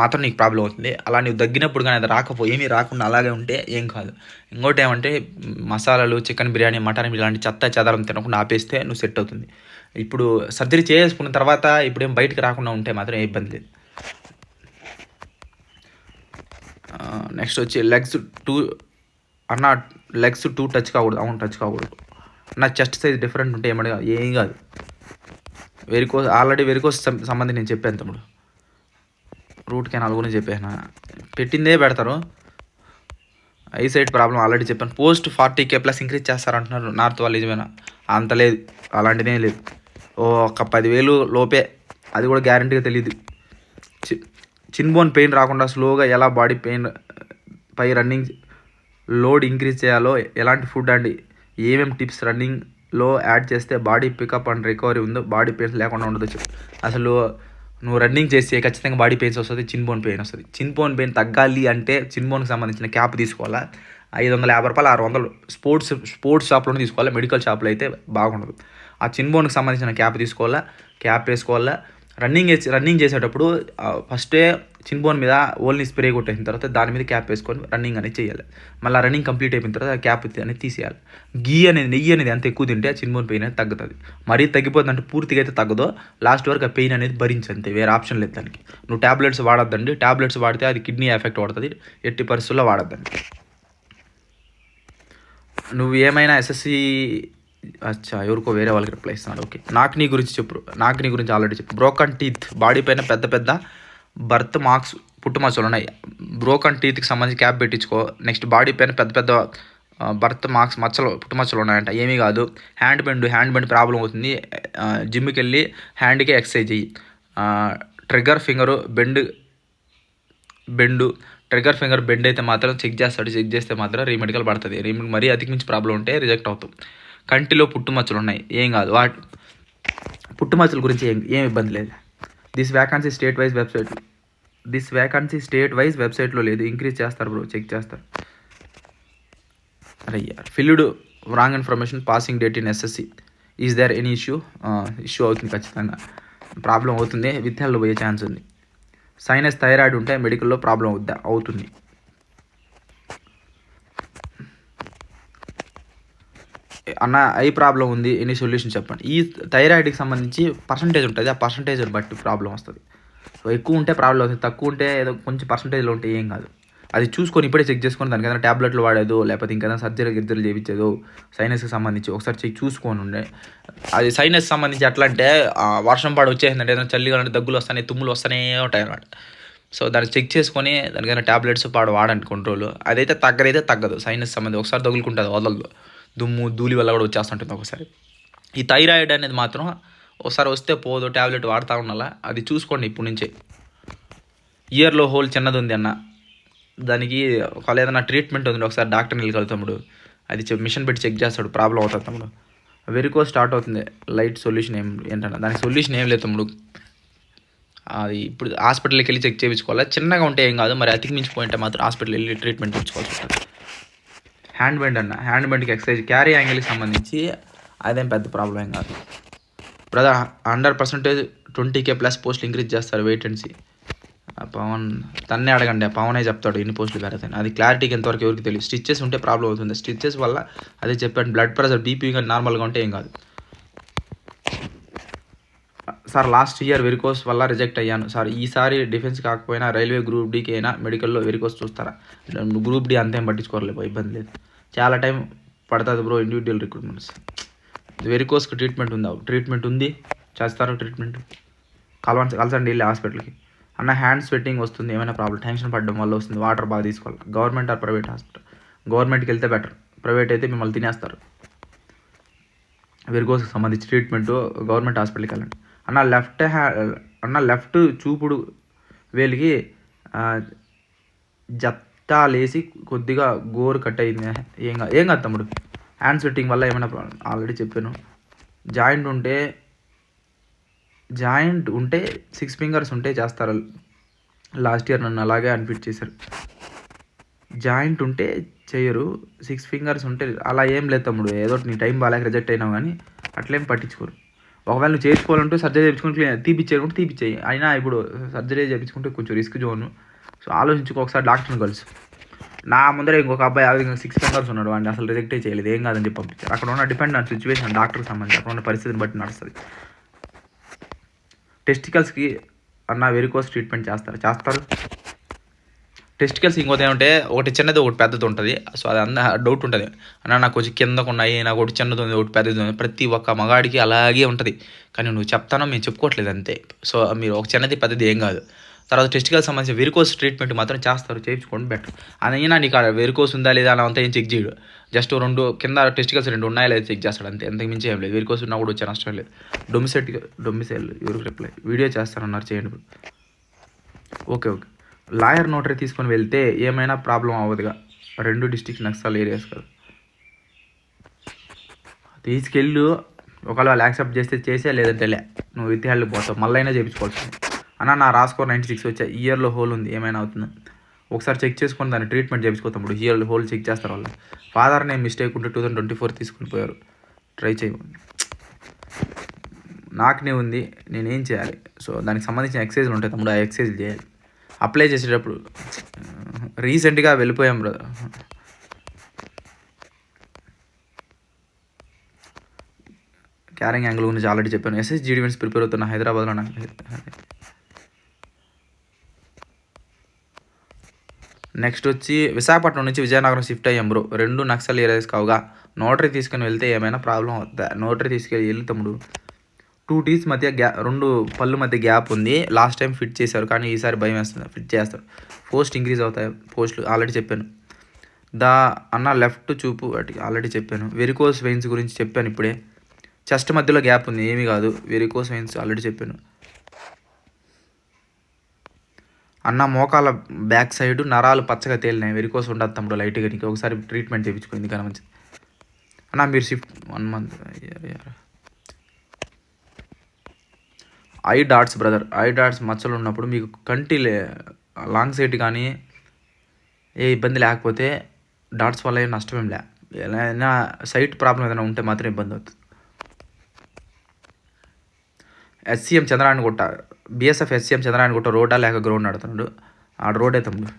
మాత్రం నీకు ప్రాబ్లం అవుతుంది. అలా నువ్వు దగ్గినప్పుడు కానీ అది రాకపో ఏమీ రాకుండా అలాగే ఉంటే ఏం కాదు. ఇంకోటి ఏమంటే మసాలాలు చికెన్ బిర్యానీ మటన్ ఇలాంటి చెత్త చెదారం తినకుండా ఆపేస్తే నువ్వు సెట్ అవుతుంది. ఇప్పుడు సర్జరీ చేసుకున్న తర్వాత ఇప్పుడు ఏం బయటకు రాకుండా ఉంటే మాత్రం ఏ ఇబ్బంది లేదు. నెక్స్ట్ వచ్చి లెగ్స్ టూ అన్న లెగ్స్ టూ టచ్ కాకూడదు అవును టచ్ కాకూడదు. నా చెస్ట్ సైజ్ డిఫరెంట్ ఉంటే ఏమడగా ఏం కాదు. వెరికోస్ ఆల్రెడీ వెరికోస్ సంబంధించి నేను చెప్పాను తమ్ముడు. రూట్ కెనాల్ గురించి చెప్పాను పెట్టిందే పెడతారు. సైడ్ ప్రాబ్లం ఆల్రెడీ చెప్పాను. Post forty K plus increase చేస్తారంటున్నారు north వాళ్ళు నిజమేనా. అంత లేదు. అలాంటిదే లేదు. ఓ ఒక పదివేలు లోపే. అది కూడా గ్యారంటీగా తెలియదు చి- చిన్ బోన్ పెయిన్ రాకుండా స్లోగా ఎలా బాడీ పెయిన్ పై రన్నింగ్ లోడ్ ఇంక్రీజ్ చేయాలో ఎలాంటి ఫుడ్ అండ్ ఏమేమి టిప్స్ రన్నింగ్లో యాడ్ చేస్తే బాడీ పికప్ అండ్ రికవరీ ఉందో బాడీ పెయిన్స్ లేకుండా ఉండదు అసలు నువ్వు రన్నింగ్ చేస్తే ఖచ్చితంగా బాడీ పెయిన్స్ వస్తుంది చిన్ బోన్ పెయిన్ వస్తుంది. చిన్ బోన్ పెయిన్ తగ్గాలి అంటే చిన్ బోన్కి సంబంధించిన క్యాప్ తీసుకోవాలా? ఐదు వందల యాభై రూపాయలు ఆరు వందలు స్పోర్ట్స్ స్పోర్ట్స్ షాప్లోనే తీసుకోవాలి? మెడికల్ షాప్లో అయితే బాగుండదు. ఆ చిన్ బోన్కి సంబంధించిన క్యాప్ తీసుకోవాలా? క్యాప్ వేసుకోవాలా? రన్నింగ్ రన్నింగ్ చేసేటప్పుడు ఫస్టే చిన్ బోన్ మీద ఓన్లీ స్ప్రే కొట్టేసిన తర్వాత దాని మీద క్యాప్ వేసుకొని రన్నింగ్ అనేది చేయాలి. మళ్ళీ రన్నింగ్ కంప్లీట్ అయిపోయిన తర్వాత క్యాప్ అనేది తీసేయాలి. గీ అనేది నెయ్యి అనేది ఎంత ఎక్కువ తింటే ఆ చిన్ బోన్ పెయిన్ అనేది తగ్గుతుంది. మరీ తగ్గిపోతుందంటే పూర్తిగా అయితే తగ్గదో లాస్ట్ వరకు ఆ పెయిన్ అనేది భరించంతే వేరే ఆప్షన్ లేదు దానికి. నువ్వు టాబ్లెట్స్ వాడద్దండి టాబ్లెట్స్ వాడితే అది కిడ్నీ ఎఫెక్ట్ పడుతుంది ఎట్టి పరిస్థితుల్లో వాడద్దండి. నువ్వు ఏమైనా ఎస్ఎస్సి అచ్చా ఎవరికో వేరే వాళ్ళకి రిప్లై ఇస్తున్నాడు. ఓకే. నాక్ని గురించి చెప్పు. నాకినీ గురించి ఆల్రెడీ చెప్పు. బ్రోకన్ టీత్ బాడీ పైన పెద్ద పెద్ద బర్త్ మార్క్స్ పుట్టుమచ్చలు ఉన్నాయి. బ్రోకన్ టీత్కి సంబంధించి క్యాప్ పెట్టించుకో. నెక్స్ట్ బాడీ పైన పెద్ద పెద్ద బర్త్ మార్క్స్ మచ్చలు పుట్టుమచ్చలు ఉన్నాయంట. ఏమీ కాదు. Hand bend hand bend problem అవుతుంది. జిమ్కి వెళ్ళి హ్యాండ్కి ఎక్సర్సైజ్ చెయ్యి. Trigger finger bend bend trigger finger bend అయితే మాత్రం చెక్ చేస్తాడు. చెక్ చేస్తే మాత్రం రీమెడికల్ పడుతుంది. రీమెడ్ మరీ అతికించి ప్రాబ్లం ఉంటే రిజెక్ట్ అవుతాం. కంటిలో పుట్టుమచ్చలు ఉన్నాయి. ఏం కాదు. వాటి పుట్టుమచ్చల గురించి ఏం ఏం ఇబ్బంది లేదు. This vacancy state wise website this vacancy state wise వెబ్సైట్లో లేదు. ఇంక్రీజ్ చేస్తారు బ్రో చెక్ చేస్తారు. అరే filled wrong information passing date in SSC is there any issue issue అవుతుంది ఖచ్చితంగా. ప్రాబ్లం అవుతుంది. విత్ పోయే ఛాన్స్ ఉంది. సైనస్ థైరాయిడ్ ఉంటే మెడికల్లో ప్రాబ్లం అవుద్దా? అవుతుంది. అన్న ఐ ప్రాబ్లం ఉంది? ఎనీ సొల్యూషన్ చెప్పండి. ఈ థైరాయిడ్కి సంబంధించి పర్సంటేజ్ ఉంటుంది. ఆ పర్సంటేజ్ బట్టి ప్రాబ్లం వస్తుంది. సో ఎక్కువ ఉంటే ప్రాబ్లం అవుతుంది తక్కువ ఉంటే ఏదో కొంచెం పర్సంటేజ్లో ఉంటే ఏం కాదు. అది చూసుకొని ఇప్పుడే చెక్ చేసుకొని దానికి ఏదైనా ట్యాబ్లెట్లు వాడేదో లేకపోతే ఇంకేదైనా సర్జరీ గిర్జరీ చేయించేదో సైనస్కి సంబంధించి ఒకసారి చెక్ చూసుకొని ఉండే. అది సైనస్ సంబంధించి ఎట్లా అంటే వర్షం పాడు వచ్చేసిందంటే ఏదైనా చలిగా అంటే దగ్గులు వస్తాయి తుమ్ములు వస్తూనే ఉంటాయి అన్నమాట. సో దాన్ని చెక్ చేసుకొని దానికైనా ట్యాబ్లెట్స్ పాడు వాడండి కంట్రోల్. అదైతే తగ్గదైతే తగ్గదు. సైనస్ సంబంధించి ఒకసారి తగులుకుంటుంది వదలదు. దుమ్ము ధూళి వల్ల కూడా వచ్చేస్తుంటుంది ఒకసారి. ఈ థైరాయిడ్ అనేది మాత్రం ఒకసారి వస్తే పోదు ట్యాబ్లెట్ వాడుతూ ఉండాలా? అది చూసుకోండి ఇప్పటి నుంచే. ఇయర్లో హోల్ చిన్నది ఉంది అన్న. దానికి ఒకవేళ ఏదైనా ట్రీట్మెంట్ ఉంది ఒకసారి డాక్టర్ని వెళ్ళి తమ్ముడు. అది మిషన్ పెట్టి చెక్ చేస్తాడు ప్రాబ్లం అవుతుంది తమ్ముడు. వెరికో స్టార్ట్ అవుతుంది. లైట్ సొల్యూషన్ ఏం ఏంటన్నా. దానికి సొల్యూషన్ ఏం లేదు తమ్ముడు. అది ఇప్పుడు హాస్పిటల్కి వెళ్ళి చెక్ చేయించుకోవాలి? చిన్నగా ఉంటే ఏం కాదు. మరి అతికి మించిపోయింటే మాత్రం హాస్పిటల్ వెళ్ళి ట్రీట్మెంట్ ఇచ్చుకోవాల్సి ఉంటుంది హ్యాండ్ బెండ్ అన్న. హ్యాండ్ బెండ్కి ఎక్సర్సైజ్ క్యారీ యాంగిల్కి సంబంధించి అదేం పెద్ద ప్రాబ్లం ఏం కాదు. Brother hundred percentage twenty K plus పోస్టులు ఇంక్రీజ్ చేస్తారు వెయిటెన్సీ పవన్ తన్నే అడగండి పవనే చెప్తాడు ఎన్ని పోస్టులు పెరుగుతాయి అది క్లారిటీకి ఎంతవరకు ఎవరికి తెలియదు. స్టిచ్చెస్ ఉంటే ప్రాబ్లం అవుతుంది. స్టిచ్చెస్ వల్ల అదే చెప్పాను బ్లడ్ ప్రెషర్ బీపీ కానీ నార్మల్గా ఉంటే ఏం కాదు. సార్ లాస్ట్ ఇయర్ వెరికోస్ వల్ల రిజెక్ట్ అయ్యాను. సార్ ఈసారి డిఫెన్స్ కాకపోయినా రైల్వే గ్రూప్ డీకి అయినా మెడికల్లో వెరికోస్ చూస్తారా? గ్రూప్ డి అంతేం పట్టించుకోరలేదు ఇబ్బంది లేదు. చాలా టైం పడుతుంది బ్రో ఇండివిజువల్ రిక్రూట్మెంట్స్ వెరికోస్కి ట్రీట్మెంట్ ఉందా? ట్రీట్మెంట్ ఉంది. చేస్తారు ట్రీట్మెంట్? కలవండి కలసండి వెళ్ళి హాస్పిటల్కి. అన్న హ్యాండ్ స్వెట్టింగ్ వస్తుంది ఏమైనా ప్రాబ్లం? టెన్షన్ పడడం వల్ల వస్తుంది వాటర్ బాగా తీసుకోవాలి. Government or private hospital? గవర్నమెంట్కి వెళ్తే బెటర్. ప్రైవేట్ అయితే మిమ్మల్ని తినేస్తారు. వెరికోస్కి సంబంధించి ట్రీట్మెంట్ గవర్నమెంట్ హాస్పిటల్కి వెళ్ళండి. అన్న లెఫ్ట్ హ్యా అన్న లెఫ్ట్ చూపుడు వేలికి జత్తా లేసి కొద్దిగా గోరు కట్ అయింది. ఏం కాదు ఏం కాదు తమ్ముడు. హ్యాండ్ సెట్టింగ్ వల్ల ఏమైనా ఆల్రెడీ చెప్పాను. జాయింట్ ఉంటే జాయింట్ ఉంటే సిక్స్ ఫింగర్స్ ఉంటే చేస్తారు. లాస్ట్ ఇయర్ నన్ను అలాగే అన్ఫిట్ చేశారు. జాయింట్ ఉంటే చేయరు. సిక్స్ ఫింగర్స్ ఉంటే అలా ఏం లేదు తమ్ముడు. ఏదో నీ టైం బాగాలేక రిజెక్ట్ అయినావు కానీ అట్లేం పట్టించుకోరు. ఒకవేళ నువ్వు చేసుకోవాలంటే సర్జరీ చేయించుకుంటే క్లియర్ తీపిచ్చేయి. అయినా ఇప్పుడు సర్జరీ చేయించుకుంటే కొంచెం రిస్క్ జోను. సో ఆలోచించుకో ఒకసారి డాక్టర్ని కలుసు. నా ముందర ఇంకొక అబ్బాయి అది సిక్స్ మెంబర్స్ ఉన్నాడు వాడిని అసలు రిజెక్టే చేయలేదు ఏం కాదని చెప్పి పంపించారు. అక్కడ ఉన్న డిపెండ్ ఆన్ సిచ్యువేషన్ డాక్టర్కి సంబంధించి అక్కడ ఉన్న పరిస్థితిని బట్టి నడుస్తుంది. టెస్టికల్స్కి అన్న వెరికోస్ ట్రీట్మెంట్ చేస్తారు. చేస్తారు. టెస్టికల్స్ ఇంకోతే ఏమంటే ఒకటి చిన్నది ఒకటి పెద్దది ఉంటుంది. సో అది అంత డౌట్ ఉంటుంది. అన్న నాకు కొంచెం కిందకు ఉన్నాయి నాకు ఒకటి చిన్నది ఉంది ఒకటి పెద్దది ఉంది ప్రతి ఒక్క మగాడికి అలాగే ఉంటుంది. కానీ నువ్వు చెప్తానో మేము చెప్పుకోవట్లేదు అంతే. సో మీరు ఒక చిన్నది పెద్దది ఏం కాదు. తర్వాత టెస్టికల్ సంబంధించిన వెరికోస్ ట్రీట్మెంట్ మాత్రం చేస్తారు చేయించుకోండి బెటర్ అయినా నీకు ఆడ వెరికోస్ ఉందా లేదా అలా అంతా ఏం చెక్ చేయడు. జస్ట్ రెండు కింద టెస్టికల్స్ రెండు ఉన్నాయా లేదా చెక్ చేస్తాడు అంతే. అంతకు మించి ఏం లేదు. వెరికోస్ ఉన్నా కూడా వచ్చే నష్టం లేదు. డొమిసెట్ డొమిసైల్ ఎవరికి రిప్లై వీడియో చేస్తానన్నారు చేయండి ఓకే ఓకే లాయర్ నోటరీ తీసుకొని వెళ్తే ఏమైనా ప్రాబ్లం అవ్వదుగా. రెండు డిస్ట్రిక్ట్ నక్సల్ ఏరియాస్ కదా. తీసుకెళ్ళు. ఒకవేళ వాళ్ళు యాక్సెప్ట్ చేస్తే చేసే లేదంటే లే. నువ్వు విద్యార్థులు పోతావు. మళ్ళీ అయినా చేయించుకోవాల్సింది. అన్న నా రాసుకో నైంటీ సిక్స్ వచ్చా. ఇయర్లో హోల్ ఉంది. ఏమైనా అవుతుంది? ఒకసారి చెక్ చేసుకొని దాన్ని ట్రీట్మెంట్ చేయించుకోతాం ఇప్పుడు. ఇయర్లో హోల్ చెక్ చేస్తారు వాళ్ళు. ఫాదర్ నేను మిస్టేక్ ఉంటే టూ థౌసండ్ ట్వంటీ ఫోర్ తీసుకుని పోయారు. ట్రై చేయమని నాకునే ఉంది. నేనేం చేయాలి? సో దానికి సంబంధించిన ఎక్సైజ్లు ఉంటాయి తమ్ముడు. ఆ ఎక్సైజ్ చేయాలి. అప్లై చేసేటప్పుడు రీసెంట్గా వెళ్ళిపోయాం బ్రదర్. క్యారింగ్ యాంగిల్ గురించి ఆల్రెడీ చెప్పాను. ఎస్ఎస్ జీడీవెంట్స్ ప్రిపేర్ అవుతున్న హైదరాబాద్లో నాకు నెక్స్ట్ వచ్చి విశాఖపట్నం నుంచి విజయనగరం షిఫ్ట్ అయ్యాం బ్రో. రెండు నక్సల్ ఏరియాస్ కావుగా నోటరీ తీసుకుని వెళ్తే ఏమైనా ప్రాబ్లం అవుతుందా నోటరీ తీసుకెళ్ళి వెళ్ళి తమ్ముడు. టూ టీస్ మధ్య గ్యా రెండు పళ్ళు మధ్య గ్యాప్ ఉంది. లాస్ట్ టైం ఫిట్ చేశారు కానీ ఈసారి భయం వేస్తుంది. ఫిట్ చేస్తారు. పోస్ట్ ఇంక్రీజ్ అవుతాయి. పోస్టులు ఆల్రెడీ చెప్పాను. దా అన్న లెఫ్ట్ చూపు వాటికి ఆల్రెడీ చెప్పాను. వెరికోస్ వెయిన్స్ గురించి చెప్పాను ఇప్పుడే. చెస్ట్ మధ్యలో గ్యాప్ ఉంది. ఏమీ కాదు. వెరికోస్ వెయిన్స్ ఆల్రెడీ చెప్పాను. అన్న మోకాల బ్యాక్ సైడ్ నరాలు పచ్చగా తేలినాయి. వెరికోస్ ఉండదు తమ్ముడు లైట్గా నీకు. ఒకసారి ట్రీట్మెంట్ చేయించుకుంది కానీ మంచిది. అన్న మీరు shift one month eye dots brother eye dots మచ్చలు ఉన్నప్పుడు మీకు కంటి లే లాంగ్ సైట్ కానీ ఏ ఇబ్బంది లేకపోతే డాట్స్ వల్ల ఏం నష్టమేం లే. ఏదైనా సైట్ ప్రాబ్లం ఏదైనా ఉంటే మాత్రం ఇబ్బంది అవుతుంది. ఎస్సీఎం చంద్రాయణ గుట్ట బిఎస్ఎఫ్ ఎస్సీఎం చంద్రాయణ గుట్ట రోడ్డా లేక గ్రౌండ్ ఆడుతున్నాడు. ఆ రోడ్ తమ్ముడు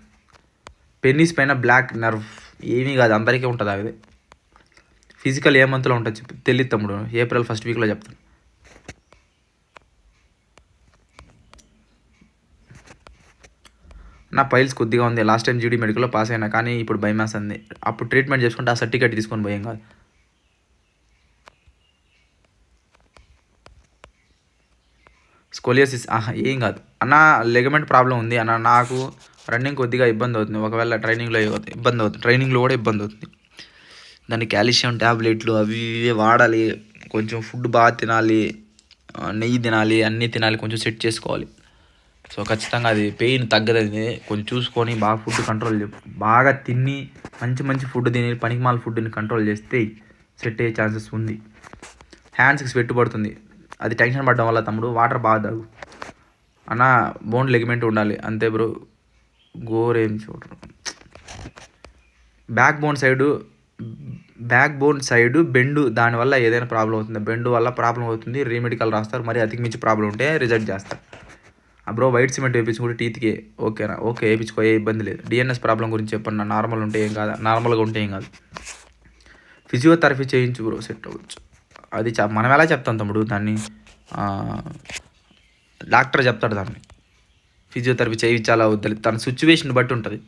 పెన్నీస్ పైన బ్లాక్ నర్వ్ ఏమీ కాదు అందరికీ ఉంటుంది అది ఫిజికల్ ఏ మంత్లో ఉంటుంది చెప్పి. తెలియదు తమ్ముడు. ఏప్రిల్ ఫస్ట్ వీక్లో చెప్తాను. నా పైల్స్ కొద్దిగా ఉంది. లాస్ట్ టైం జీడీ మెడికల్లో పాస్ అయినా కానీ ఇప్పుడు బైమాస్ అంది. అప్పుడు ట్రీట్మెంట్ చేసుకుంటే ఆ సర్టిఫికేట్ తీసుకొని పోయాం కాదు. స్కోలియోసిస్ ఆహా ఏం కాదు. అన్న లెగమెంట్ ప్రాబ్లం ఉంది. అన్న నాకు రన్నింగ్ కొద్దిగా ఇబ్బంది అవుతుంది. ఒకవేళ ట్రైనింగ్లో ఇబ్బంది అవుతుంది. ట్రైనింగ్లో కూడా ఇబ్బంది అవుతుంది. దాని కాల్షియం ట్యాబ్లెట్లు అవి ఇవి వాడాలి. కొంచెం ఫుడ్ బాగా తినాలి. నెయ్యి తినాలి. అన్నీ తినాలి. కొంచెం సెట్ చేసుకోవాలి. సో ఖచ్చితంగా అది పెయిన్ తగ్గదని కొంచెం చూసుకొని బాగా ఫుడ్ కంట్రోల్ బాగా తిని మంచి మంచి ఫుడ్ తిని పనికిమాల ఫుడ్ని కంట్రోల్ చేస్తే సెట్ అయ్యే ఛాన్సెస్ ఉంది. హ్యాండ్స్కి స్వెట్ పడుతుంది. అది టెన్షన్ పడడం వల్ల తమ్ముడు వాటర్ బాగా తాగు. అన్న బోన్ లెగ్మెంట్ ఉండాలి. అంతే బ్రో గోరేం చూడరు back bone side back bone side bend దానివల్ల ఏదైనా ప్రాబ్లం అవుతుంది. బెండు వల్ల ప్రాబ్లం అవుతుంది. రీమెడికల్ రాస్తారు. మరి అతికి మించి ప్రాబ్లం ఉంటే రిజెక్ట్ చేస్తారు. బ్రో వైట్ సిమెంట్ వేయించుకుంటే టీత్కి ఓకేనా? ఓకే వేయించుకో ఏ ఇబ్బంది లేదు. డిఎన్ఎస్ ప్రాబ్లం గురించి చెప్పండి నార్మల్ ఉంటే ఏం కాదు? నార్మల్గా ఉంటే ఏం కాదు. ఫిజియోథెరపీ చేయించు బ్రో సెట్ అవ్వచ్చు. అది మనం ఎలా చెప్తాం తమ్ముడు? దాన్ని డాక్టర్ చెప్తాడు దాన్ని. ఫిజియోథెరపీ చేయించాలా వద్దని తన సిచ్యువేషన్ బట్టి ఉంటుంది.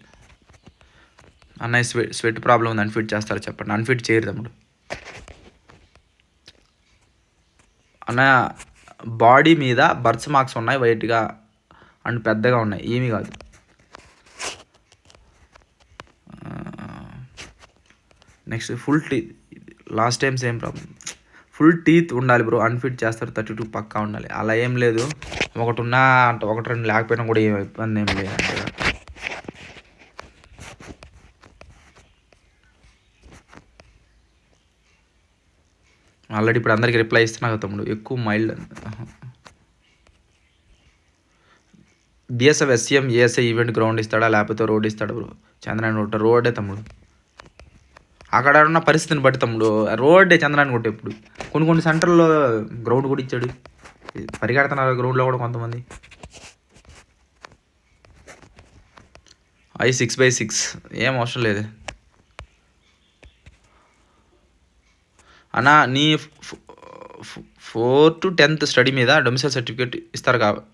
అన్నయ్య స్వెట్ స్వెట్ ప్రాబ్లం ఉంది అన్ఫిట్ చేస్తారు చెప్పండి. అన్ఫిట్ చేయరు తమ్ముడు. అన్న బాడీ మీద బర్త్ మార్క్స్ ఉన్నాయి వైట్గా అండ్ పెద్దగా ఉన్నాయి. ఏమీ కాదు. Next full teeth last time same problem. Full teeth ఉండాలి బ్రో. అన్ఫిట్ చేస్తారు. థర్టీ టూ పక్కా ఉండాలి. అలా ఏం లేదు. ఒకటి ఉన్నా అంటే ఒకటి రెండు లేకపోయినా కూడా ఏం ఇబ్బంది ఏం లేదు అంటే ఆల్రెడీ ఇప్పుడు అందరికి రిప్లై ఇస్తున్నా కదా తమ్ముడు. ఎక్కువ mild BSF SCM ASI event ground ఇస్తాడా? లేకపోతే రోడ్ ఇస్తాడు బ్రో? చంద్రాయణ రోడ్ రోడ్డే తమ్ముడు. అక్కడ ఉన్న పరిస్థితిని బట్టి తమ్ముడు రోడ్డే చంద్రాయణ కొట్టు ఎప్పుడు కొన్ని కొన్ని సెంటర్లో గ్రౌండ్ కూడా ఇచ్చాడు. పరిగెడుతున్నారు గ్రౌండ్లో కూడా కొంతమంది. Eye six by six. ఏం అవసరం లేదు. అన్నా నీ ఫోర్ టు టెన్త్ స్టడీ మీద డొమిసైల్ సర్టిఫికేట్ ఇస్తారు కాబట్టి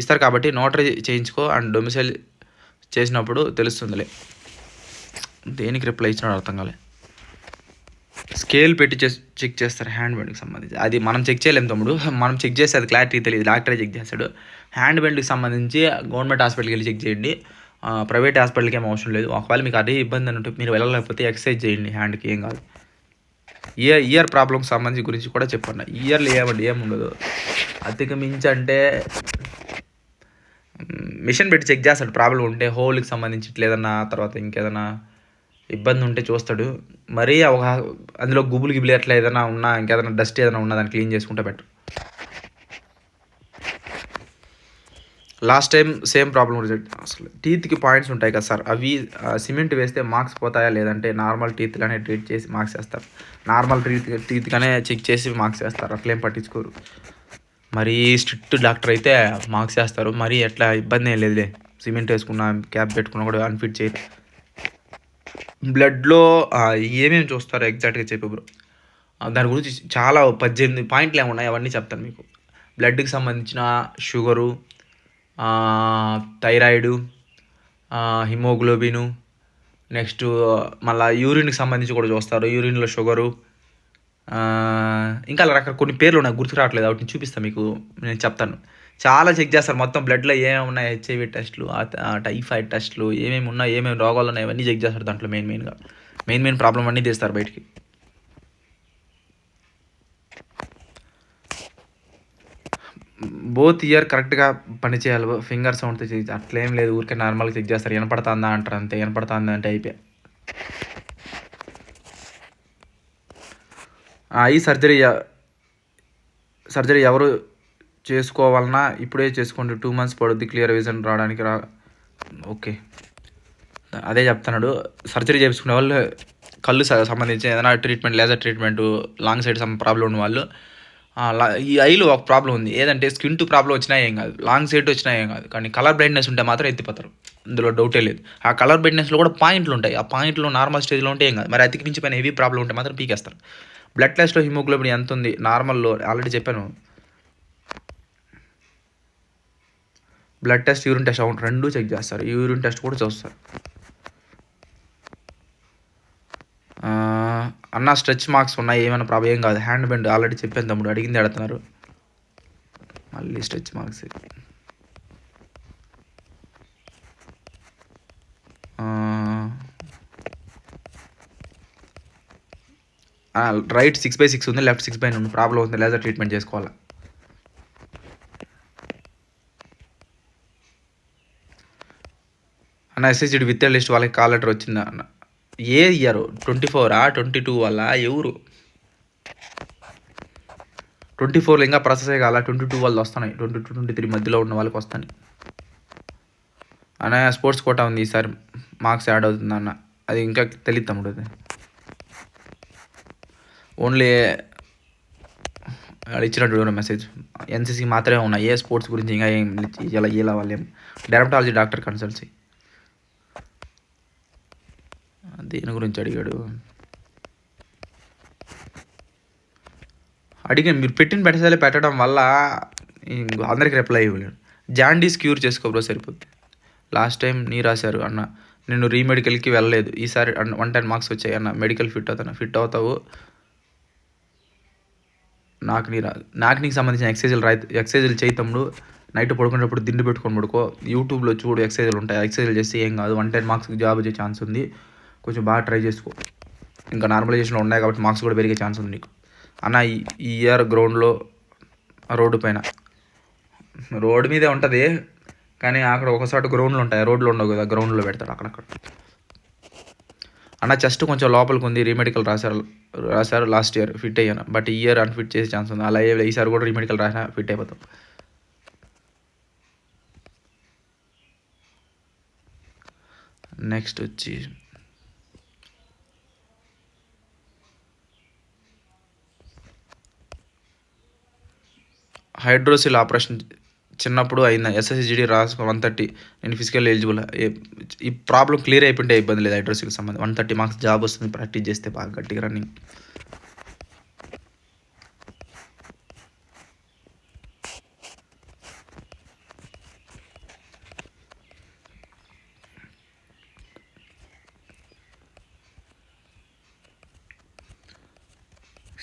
ఇస్తారు కాబట్టి నోటరీ చేయించుకో అండ్ డొమిసైల్ చేసినప్పుడు తెలుస్తుందిలే. దేనికి రిప్లై ఇచ్చినాడు అర్థం కాలే. స్కేల్ పెట్టి చెక్ చేస్తారు హ్యాండ్ బెండ్కి సంబంధించి. అది మనం చెక్ చేయలేము తమ్ముడు. మనం చెక్ చేస్తే అది క్లారిటీ తెలియదు. డాక్టరే చెక్ చేస్తాడు. హ్యాండ్ బెండ్కి సంబంధించి గవర్నమెంట్ హాస్పిటల్కి వెళ్ళి చెక్ చేయండి. ప్రైవేట్ హాస్పిటల్కి ఏం అవసరం లేదు. ఒకవేళ మీకు అదే ఇబ్బంది అని మీరు వెళ్ళలేకపోతే ఎక్సర్సైజ్ చేయండి హ్యాండ్కి ఏం కాదు. ఇయర్ ఇయర్ ప్రాబ్లమ్కి సంబంధించి గురించి కూడా చెప్పండి ఇయర్లు ఏమండి ఏముండదు. అతికి మించి అంటే మిషన్ పెట్టి చెక్ చేస్తాడు. ప్రాబ్లం ఉంటే హోల్కి సంబంధించి ఇట్లా తర్వాత ఇంకేదన్నా ఇబ్బంది ఉంటే చూస్తాడు. మరీ ఒక అందులో గుబులు గిబులు ఎట్లా ఏదైనా ఉన్నా ఇంకేదైనా డస్ట్ ఏదైనా ఉన్నా దాన్ని క్లీన్ చేసుకుంటే better. Last time same problem అసలు టీత్కి పాయింట్స్ ఉంటాయి కదా సార్. అవి సిమెంట్ వేస్తే మార్క్స్ పోతాయా లేదంటే నార్మల్ టీత్గానే ట్రీట్ చేసి మార్క్స్ వేస్తారు. నార్మల్ ట్రీత్ టీత్గానే చెక్ చేసి మార్క్స్ వేస్తారు. అట్లేం పట్టించుకోరు. మరీ స్ట్రిక్ట్ డాక్టర్ అయితే మార్క్స్ వేస్తారు మరీ ఎట్లా ఇబ్బంది ఏం లేదులే. సిమెంట్ వేసుకున్నా క్యాప్ పెట్టుకున్నా కూడా అన్ఫిట్ చేయరు. బ్లడ్లో ఏమేమి చూస్తారో ఎగ్జాక్ట్గా చెప్పు బ్రో. దాని గురించి చాలా పద్దెనిమిది పాయింట్లు ఏమున్నాయి అవన్నీ చెప్తాను మీకు. బ్లడ్కి సంబంధించిన షుగరు థైరాయిడు హిమోగ్లోబిను నెక్స్ట్ మళ్ళీ యూరిన్కి సంబంధించి కూడా చూస్తారు. యూరిన్లో షుగరు ఇంకా అలా రకరకాల కొన్ని పేర్లు నాకు గుర్తు రావట్లేదు. కాబట్టి చూపిస్తాను మీకు. నేను చెప్తాను. చాలా చెక్ చేస్తారు. మొత్తం బ్లడ్లో ఏమేమి ఉన్నాయి హెచ్ఐవి టెస్ట్లు టైఫాయిడ్ టెస్ట్లు ఏమేమి ఉన్నాయి ఏమేమి రోగాలు ఉన్నాయి అవన్నీ చెక్ చేస్తారు దాంట్లో మెయిన్ మెయిన్గా మెయిన్ మెయిన్ ప్రాబ్లం అన్నీ తీస్తారు బయటికి. బోత్ ఇయర్ కరెక్ట్గా పని చేయాలి ఫింగర్ సౌండ్తో అట్లేం లేదు. ఊరికే నార్మల్గా చెక్ చేస్తారు. వినపడుతుందా అంటారు అంతే. వినపడుతుందా అంటే అయిపోయా. ఈ సర్జరీ సర్జరీ ఎవరు చేసుకోవాలన్నా ఇప్పుడే చేసుకోండి టూ మంత్స్ పడుద్ది క్లియర్ విజన్ రావడానికి రా ఓకే. అదే చెప్తున్నాడు. సర్జరీ చేయించుకునే వాళ్ళు కళ్ళు సంబంధించి ఏదైనా treatment laser treatment long sight some problem ఉన్న వాళ్ళు ఈ ఐలో ఒక ప్రాబ్లం ఉంది. ఏదంటే స్కిన్ టు ప్రాబ్లం వచ్చినా ఏం కాదు. లాంగ్ సైడ్ వచ్చినా ఏం కాదు. కానీ కలర్ బ్రైట్నెస్ ఉంటే మాత్రం ఎత్తిపోతారు. ఇందులో డౌటే లేదు. ఆ కలర్ బ్రైట్నెస్లో కూడా పాయింట్లు ఉంటాయి. ఆ పాయింట్లు నార్మల్ స్టేజ్లో ఉంటే ఏం కాదు. మరి అతికి పైన హెవీ ప్రాబ్లం ఉంటే మాత్రం పీకేస్తారు. బ్లడ్ టెస్ట్లో హిమోగ్లోబిన్ ఎంత ఉంది? నార్మల్లో ఆల్రెడీ చెప్పాను. బ్లడ్ టెస్ట్ యూరిన్ టెస్ట్ అవును. రెండు చెక్ చేస్తారు. యూరిన్ టెస్ట్ కూడా చూస్తారు. అన్న స్ట్రెచ్ మార్క్స్ ఉన్నాయి. ఏమైనా ప్రాబ్లం ఏం కాదు. హ్యాండ్ బెండ్ ఆల్రెడీ చెప్పాను తమ్ముడు. అడిగింది అడుగుతున్నారు. మళ్ళీ stretch marks right six by six ఉంది లెఫ్ట్ సిక్స్ బై ఉంది ప్రాబ్లం ఉంది లేజర్ ట్రీట్మెంట్ చేసుకోవాలి? అన్న ఎస్ఎస్సిడి విత్ లిస్ట్ వాళ్ళకి కాల్ లెటర్ వచ్చిందా? అన్న ఏ ఇయర్? ట్వంటీ ఫోరా ట్వంటీ టూ వల్ల ఎవరు? ట్వంటీ ఫోర్లో ఇంకా ప్రాసెస్ కాల? ట్వంటీ టూ వాళ్ళు వస్తున్నాయి. ట్వంటీ టూ ట్వంటీ త్రీ మధ్యలో ఉన్న వాళ్ళకి వస్తాయి. అన్న స్పోర్ట్స్ కోటా ఉంది ఈసారి. మార్క్స్ యాడ్ అవుతుంది అన్న? అది ఇంకా తెలియదు తమ్ముడు అది. ఓన్లీ వాళ్ళు ఇచ్చినట్టు మెసేజ్ ఎన్సీసీ మాత్రమే ఉన్నాయి ఏ స్పోర్ట్స్ గురించి ఇంకా ఏం ఇలా ఇలా వాళ్ళు ఏం డాక్టర్ కన్సల్టెన్సీ దేని గురించి అడిగాడు? అడిగాను మీరు పెట్టిన పెట్టసాలే పెట్టడం వల్ల అందరికి రిప్లై ఇవ్వలేను జాండీస్ క్యూర్ చేసుకోబ్రో సరిపోద్ది. లాస్ట్ టైం నీ రాశారు అన్న నేను రీమెడికల్కి వెళ్ళలేదు. ఈసారి వన్ టెన్ మార్క్స్ వచ్చాయి అన్న మెడికల్ ఫిట్ అవుతాను? ఫిట్ అవుతావు? నాకు నీ రా నాకు నీకు సంబంధించిన ఎక్సైజులు రై ఎక్సైజులు చేయి తమ్ముడు. నైట్ పడుకునేటప్పుడు దిండు పెట్టుకొని పడుకో. యూట్యూబ్లో చూడు ఎక్సైజులు ఉంటాయి. ఎక్సైజులు చేస్తే ఏం కాదు. వన్ టెన్ మార్క్స్కి జాబ్ వచ్చే ఛాన్స్ ఉంది. కొంచెం బాగా ట్రై చేసుకో. ఇంకా నార్మలైజేషన్లో ఉన్నాయి కాబట్టి మార్క్స్ కూడా పెరిగే ఛాన్స్ ఉంది నీకు. అన్న ఈ ఈ ఇయర్ గ్రౌండ్లో రోడ్డు పైన. రోడ్డు మీదే ఉంటుంది. కానీ అక్కడ ఒకసారి గ్రౌండ్లు ఉంటాయి. రోడ్లు ఉండవు కదా. గ్రౌండ్లో పెడతాడు అక్కడక్కడ. అన్న చెస్ట్ కొంచెం లోపలికి ఉంది రీమెడికల్ రాశారు రాశారు లాస్ట్ ఇయర్ ఫిట్ అయ్యాను. బట్ ఈ ఇయర్ అన్ఫిట్ చేసే ఛాన్స్ ఉంది. అలా ఈసారి కూడా రీమెడికల్ రాసినా ఫిట్ అయిపోతాం. నెక్స్ట్ వచ్చి హైడ్రోసిల్ ఆపరేషన్ చిన్నప్పుడు అయిందా? ఎస్ఎస్జిడి రాసుకో వన్ థర్టీ. నేను ఫిజికల్ ఎలిజిబుల్. ఈ ప్రాబ్లం క్లియర్ అయిపోయింటే ఇబ్బంది లేదు హైడ్రోసిల్ సంబంధం వన్ థర్టీ మార్క్స్ జాబ్ వస్తుంది ప్రాక్టీస్ చేస్తే బాగా గట్టిగా రన్నింగ్.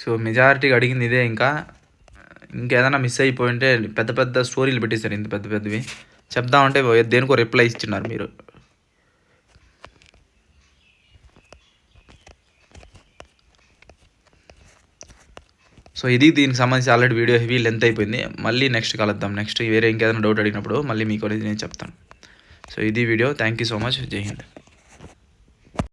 సో మెజారిటీగా అడిగింది ఇదే ఇంకా. ఇంకేదైనా మిస్ అయిపోయింటే పెద్ద పెద్ద స్టోరీలు పెట్టేశారు ఇంత పెద్ద పెద్దవి. చెప్దామంటే దేనికో రిప్లై ఇస్తున్నారు మీరు. సో ఇది దీనికి సంబంధించి ఆల్రెడీ వీడియో హెవీ లెంత్ అయిపోయింది. మళ్ళీ నెక్స్ట్ కలుద్దాం నెక్స్ట్ వేరే ఇంకేదైనా డౌట్ అడిగినప్పుడు మళ్ళీ మీకు అనేది నేను చెప్తాను. సో ఇది video thank you so much జై హింద్